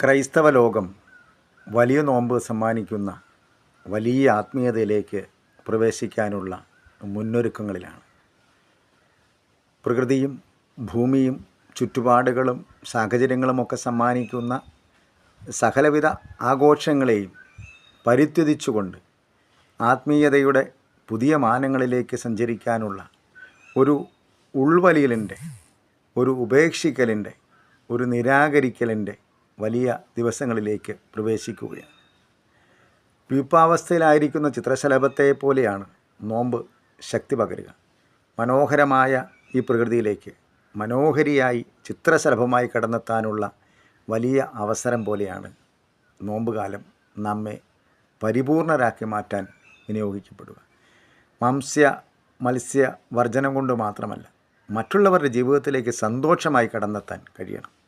ക്രൈസ്തവ ലോകം വലിയ നോമ്പ് സമ്മാനിക്കുന്ന വലിയ ആത്മീയതയിലേക്ക് പ്രവേശിക്കാനുള്ള മുന്നൊരുക്കങ്ങളിലാണ്. പ്രകൃതിയും ഭൂമിയും ചുറ്റുപാടുകളും സാഹചര്യങ്ങളുമൊക്കെ സമ്മാനിക്കുന്ന സകലവിധ ആഘോഷങ്ങളെയും പരിത്യജിച്ചുകൊണ്ട് ആത്മീയതയുടെ പുതിയ മാനങ്ങളിലേക്ക് സഞ്ചരിക്കാനുള്ള ഒരു ഉൾവലിയലിന്റെ ഒരു ഉപേക്ഷിക്കലിന്റെ ഒരു നിരാകരിക്കലിന്റെ വലിയ ദിവസങ്ങളിലേക്ക് പ്രവേശിക്കുകയാണ്. വിപ്പാവസ്ഥയിലായിരിക്കുന്ന ചിത്രശലഭത്തെ പോലെയാണ് നോമ്പ് ശക്തി പകരുക. മനോഹരമായ ഈ പ്രകൃതിയിലേക്ക് മനോഹരിയായി ചിത്രശലഭമായി കടന്നെത്താനുള്ള വലിയ അവസരം പോലെയാണ് നോമ്പുകാലം നമ്മെ പരിപൂർണരാക്കി മാറ്റാൻ വിനിയോഗിക്കപ്പെടുക. മാംസ്യ മത്സ്യ വർജനം കൊണ്ട് മാത്രമല്ല മറ്റുള്ളവരുടെ ജീവിതത്തിലേക്ക് സന്തോഷമായി കടന്നെത്താൻ കഴിയണം.